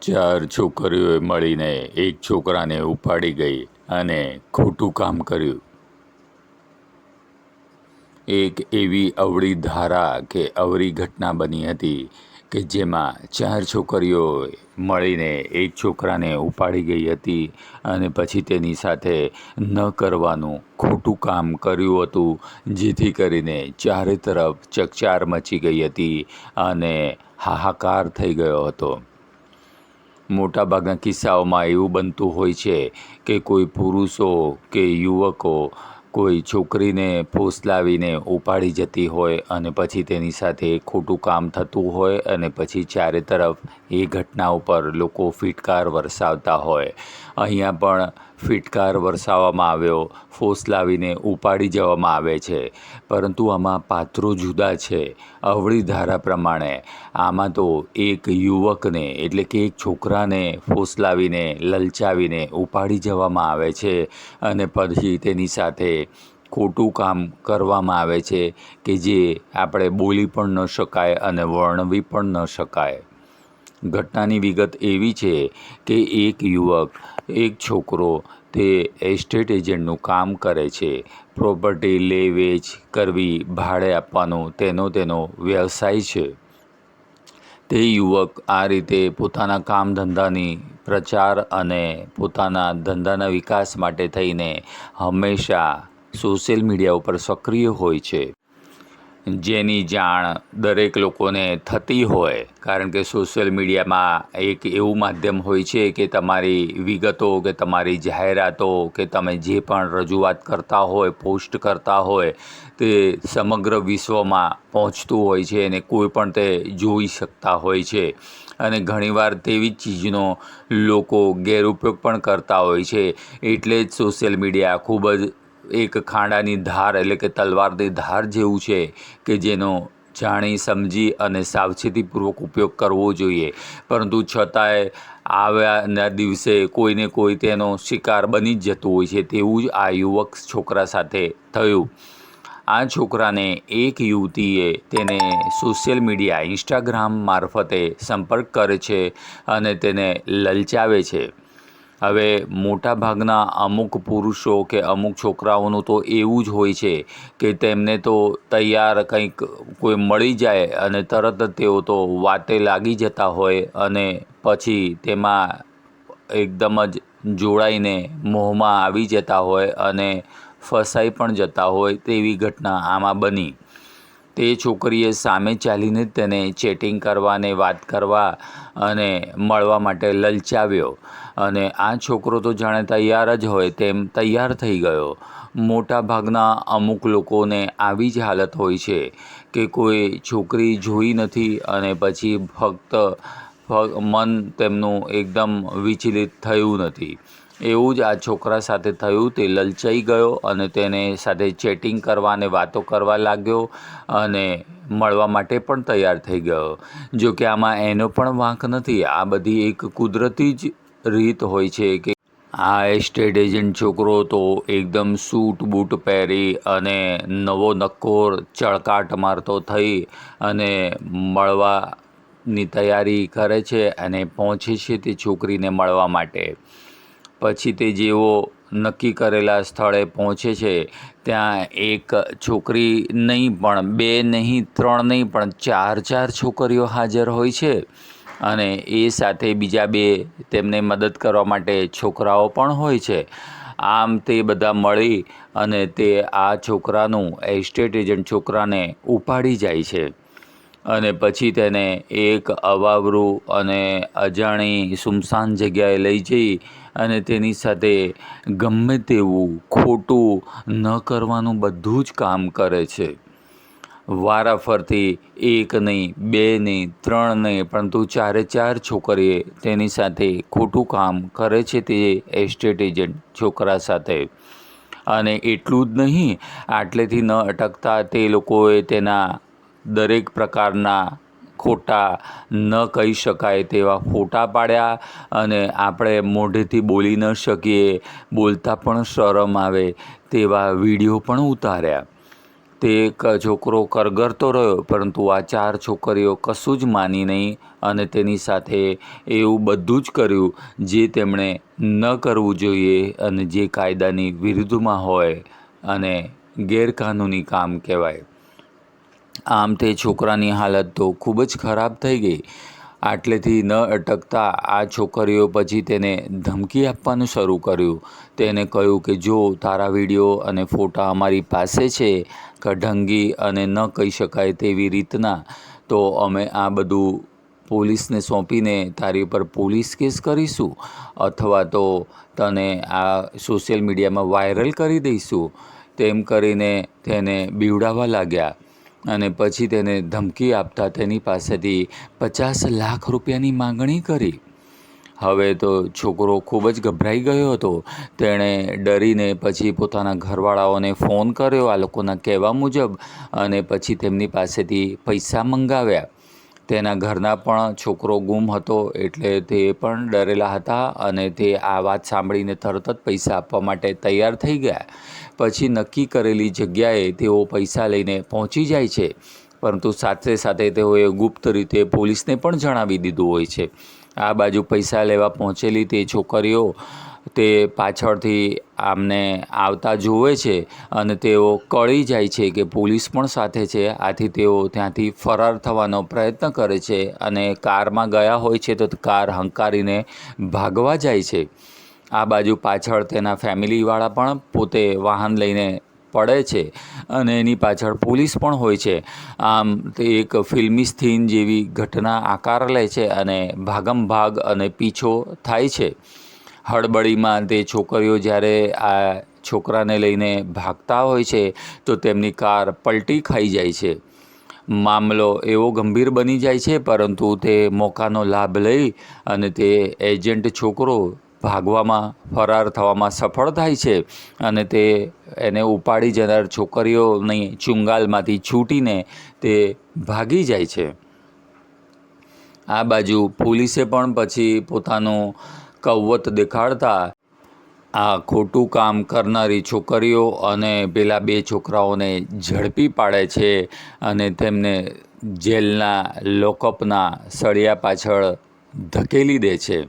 ચાર છોકરીઓએ મળીને એક છોકરાને ઉપાડી ગઈ અને ખોટું કામ કર્યું. એક એવી અવળી ધારા કે અવળી ઘટના બની હતી કે જેમાં ચાર છોકરીઓ મળીને એક છોકરાને ઉપાડી ગઈ હતી અને પછી તેની સાથે ન કરવાનું ખોટું કામ કર્યું હતું, જેથી કરીને ચારે તરફ ચકચાર મચી ગઈ હતી અને હાહાકાર થઈ ગયો હતો. મોટાભાગના કિસ્સાઓમાં એવું બનતું હોય છે કે કોઈ પુરુષો કે યુવકો કોઈ છોકરીને ફોસલાવીને ઉપાડી જતી હોય અને પછી તેની સાથે ખોટું કામ થતું હોય અને પછી ચારે તરફ એ ઘટના ઉપર લોકો ફિટકાર વરસાવતા હોય. અહીંયા પણ ફિટકાર વરસાવવામાં આવ્યો, ફોસલાવીને ઉપાડી જવામાં આવે છે. પરંતુ આમાં પાત્રો જુદા છે, અવળી ધારા પ્રમાણે. આમાં તો એક યુવકને, એટલે કે એક છોકરાને ફોસલાવીને, લલચાવીને ઉપાડી જવામાં આવે છે અને પછી તેની સાથે ખોટું કામ કરવામાં આવે છે કે જે આપણે બોલી પણ ન શકાય અને વર્ણવી પણ ન શકાય. ઘટનાની વિગત એવી છે કે એક યુવક, એક છોકરો તે એસ્ટેટ એજન્ટનું કામ કરે છે. પ્રોપર્ટી લે, વેચ, કરવી, ભાડે આપવાનું તેનો તેનો વ્યવસાય છે. તે યુવક આ રીતે પોતાના કામ ધંધાની પ્રચાર અને પોતાના ધંધાના વિકાસ માટે થઈને હંમેશા સોશિયલ મીડિયા ઉપર સક્રિય હોય છે. જેની જાણ દરેક લોકોને થતી હોય, કારણ કે સોશિયલ મીડિયામાં એક એવું માધ્યમ હોય છે કે તમારી વિગતો કે તમારી જાહેરાતો કે તમે જે પણ રજૂઆત કરતા હોય, પોસ્ટ કરતા હોય, તે સમગ્ર વિશ્વમાં પહોંચતું હોય છે અને કોઈ પણ તે જોઈ શકતા હોય છે. અને ઘણીવાર તેવી ચીજનો લોકો ગેરઉપયોગ પણ કરતા હોય છે. એટલે જ સોશિયલ મીડિયા ખૂબ જ એક ખાંડાની ધાર, એટલે કે તલવારની ધાર જેવું છે કે જેનો જાણી, સમજી અને સાવચેતીપૂર્વક ઉપયોગ કરવો જોઈએ. પરંતુ છતાંય આવ્યાના દિવસે કોઈને કોઈ તેનો શિકાર બની જ જતું હોય છે તેવું જ આ યુવક છોકરા સાથે થયું. આ છોકરાને એક યુવતીએ તેને સોશિયલ મીડિયા, ઇન્સ્ટાગ્રામ મારફતે સંપર્ક કરે છે અને તેને લલચાવે છે. હવે મોટાભાગના અમુક પુરુષો કે અમુક છોકરાઓનું તો એવું જ હોય છે કે તેમને તો તૈયાર કંઈક કોઈ મળી જાય અને તરત જ તેઓ તો વાતે લાગી જતા હોય અને પછી તેમાં એકદમ જ જોડાઈને મોહમાં આવી જતા હોય અને ફસાઈ પણ જતા હોય તેવી ઘટના આમાં બની. તે છોકરીએ સામે ચાલીને તેને ચેટિંગ કરવાને વાત કરવા અને મળવા માટે લલચાવ્યો. અને આ છોકરો તો જાણે તૈયાર જ હોય તેમ તૈયાર થઈ ગયો. મોટા ભાગના અમુક લોકોને આવી જ હાલત હોય છે કે કોઈ છોકરી જોઈ નથી અને પછી ફક્ત મન તેમનું એકદમ વિચલિત થયું નથી. એવું જ આ છોકરા સાથે થયું, તે લલચાઈ ગયો અને તેને સાથે ચેટિંગ કરવા અને વાતો કરવા લાગ્યો અને મળવા માટે પણ તૈયાર થઈ ગયો. જો કે આમાં એનો પણ વાંક નથી. આ બધી એક કુદરતી જ રીત હોય છે કે આ એસ્ટેટ એજન્ટ છોકરો તો એકદમ સૂટ બૂટ પહેરી અને નવો નક્કોર ચળકાટ મારતો થઈ અને મળવાની તૈયારી કરે છે અને પહોંચે છે તે છોકરીને મળવા માટે. પછી તે જેવો નક્કી કરેલા સ્થળે પહોંચે છે, ત્યાં એક છોકરી નહીં પણ બે નહીં, ત્રણ નહીં પણ ચાર ચાર છોકરીઓ હાજર હોય છે અને એ સાથે બીજા બે તેમને મદદ કરવા માટે છોકરાઓ પણ હોય છે. આમ તે બધા મળી અને તે આ છોકરાનું એસ્ટેટ એજન્ટ છોકરાને ઉપાડી જાય છે અને પછી તેને એક અવાવરું અને અજાણી સુમસાન જગ્યાએ લઈ જઈ અને તેની સાથે ગમે તેવું ખોટું ન કરવાનું બધું જ કામ કરે છે. વારાફરતી એક નહીં, બે નહીં, ત્રણ નહીં, પરંતુ ચારે ચાર છોકરીએ તેની સાથે ખોટું કામ કરે છે તે એસ્ટેટ એજન્ટ છોકરા સાથે. અને એટલું જ નહીં, આટલેથી ન અટકતા તે લોકોએ તેના દરેક પ્રકારના ખોટા ન કહી શકાય તેવા ફોટા પાડ્યા અને આપણે મોઢેથી બોલી ન શકીએ, બોલતા પણ શરમ આવે તેવા વીડિયો પણ ઉતાર્યા. તે છોકરો કરગરતો રહ્યો, પરંતુ આ ચાર છોકરીઓ કશું જ માની નહીં અને તેની સાથે એવું બધું જ કર્યું જે તેમણે ન કરવું જોઈએ અને જે કાયદાની વિરુદ્ધમાં હોય અને ગેરકાનૂની કામ કહેવાય. આમ તે છોકરાની હાલત તો ખૂબ જ ખરાબ થઈ ગઈ. આટલેથી ન અટકતા આ છોકરીઓ પછી તેને ધમકી આપવાનું શરૂ કર્યું. તેને કહ્યું કે, જો તારા વીડિયો અને ફોટા અમારી પાસે છે, કઢંગી અને ન કહી શકાય તેવી રીતના, તો અમે આ બધું પોલીસને સોંપીને તારી ઉપર પોલીસ કેસ કરીશું અથવા તો તને આ સોશિયલ મીડિયામાં વાયરલ કરી દઈશું. તેમ કરીને તેને બીવડાવવા લાગ્યા. અને પછી તેને ધમકી આપતા તેની પાસેથી પચાસ લાખ રૂપિયાની માંગણી કરી. હવે તો છોકરો ખૂબ જ ગભરાઈ ગયો હતો. તેણે ડરીને પછી પોતાના ઘરવાળાઓને ફોન કર્યો આ લોકોના કહેવા મુજબ અને પછી તેમની પાસેથી પૈસા મંગાવ્યા. તેના ઘરના પણ છોકરો ગુમ હતો એટલે તે પણ ડરેલા હતા અને તે આ વાત સાંભળીને તરત જ પૈસા આપવા માટે તૈયાર થઈ ગયા. પછી નક્કી કરેલી જગ્યાએ તેઓ પૈસા લઈને પહોંચી જાય છે. પરંતુ સાથે સાથે તેઓએ ગુપ્ત રીતે પોલીસને પણ જણાવી દીધું હોય છે. આ બાજુ પૈસા લેવા પહોંચેલી તે છોકરીઓ તે પાછળથી આમને આવતા જુએ છે અને તેઓ કળી જાય છે કે પોલીસ પણ સાથે છે. આથી તેઓ ત્યાંથી ફરાર થવાનો પ્રયત્ન કરે છે અને કારમાં ગયા હોય છે તો કાર હંકારીને ભાગવા જાય છે. આ બાજુ પાછળ તેના ફેમિલીવાળા પણ પોતે વાહન લઈને પડે છે અને એની પાછળ પોલીસ પણ હોય છે. આમ તે એક ફિલ્મી સ્થિન જેવી ઘટના આકાર લે છે અને ભાગમ ભાગ અને પીછો થાય છે. હળબડીમાં તે છોકરીઓ જ્યારે આ છોકરાને લઈને ભાગતા હોય છે, તો તેમની કાર પલટી ખાઈ જાય છે. મામલો એવો ગંભીર બની જાય છે, પરંતુ તે મોકાનો લાભ લઈ અને તે એજન્ટ છોકરો ભાગવામાં ફરાર થવામાં સફળ થાય છે અને તે એને ઉપાડી જનાર છોકરીઓની ચુંગાલમાંથી છૂટીને તે ભાગી જાય છે. આ બાજુ પોલીસે પણ પછી પોતાનું કૌવત દેખાડતા આ ખોટું કામ કરનારી છોકરીઓ અને પેલા બે છોકરાઓને ઝડપી પાડે છે અને તેમને જેલના લોકઅપના સળિયા પાછળ ધકેલી દે છે.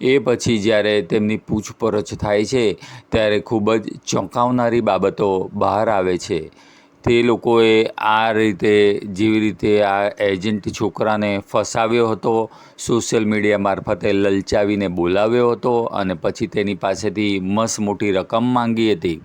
એ પછી જ્યારે તેમની પૂછપરછ થાય છે, ત્યારે ખૂબ જ ચોંકાવનારી બાબતો બહાર આવે છે. તે લોકોએ આ રીતે જેવી રીતે આ એજન્ટ છોકરાને ફસાવ્યો હતો, સોશિયલ મીડિયા મારફતે લલચાવીને બોલાવ્યો હતો અને પછી તેની પાસેથી મસ મોટી રકમ માંગી હતી.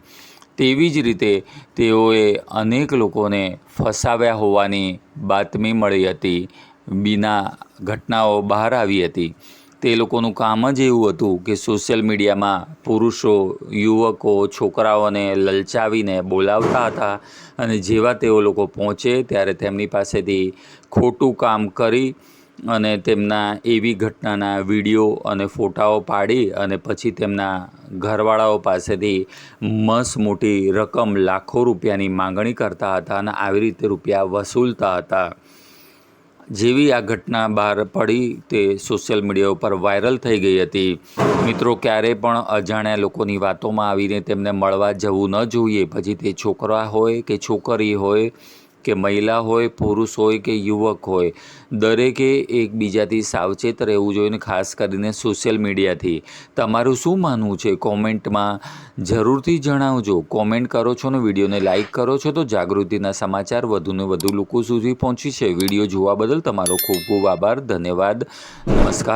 તેવી જ રીતે તેઓએ અનેક લોકોને ફસાવ્યા હોવાની બાતમી મળી હતી. બીના ઘટનાઓ બહાર આવી હતી. તે લોકોનું કામ જ એવું હતું કે સોશિયલ મીડિયામાં પુરુષો, યુવકો, છોકરાઓને લલચાવીને બોલાવતા હતા અને જેવા તેઓ લોકો પહોંચે ત્યારે તેમની પાસેથી ખોટું કામ કરી અને તેમના એવી ઘટનાના વીડિયો અને ફોટાઓ પાડી અને પછી તેમના ઘરવાળાઓ પાસેથી મસ મોટી રકમ લાખો રૂપિયાની માંગણી કરતા હતા અને આવી રીતે રૂપિયા વસૂલતા હતા. જેવી આ ઘટના બહાર પડી તે સોશિયલ મીડિયા ઉપર વાયરલ થઈ ગઈ હતી. મિત્રો, ક્યારે પણ અજાણ્યા લોકોની વાતોમાં આવીને તેમને મળવા જવું ન જોઈએ. પછી તે છોકરા હોય કે છોકરી હોય કે મહિલા હોય, પુરુષ હોય કે યુવક હોય, દરેકે એકબીજાથી સાવચેત રહેવું જોઈએ અને ખાસ કરીને સોશિયલ મીડિયાથી. તમારું શું માનવું છે? કોમેન્ટમાં જરૂરથી જણાવજો. કોમેન્ટ કરો છો ને વિડીયોને લાઇક કરો છો તો જાગૃતિના સમાચાર વધુને વધુ લોકો સુધી પહોંચી છે. વીડિયો જોવા બદલ તમારો ખૂબ ખૂબ આભાર. ધન્યવાદ. નમસ્કાર.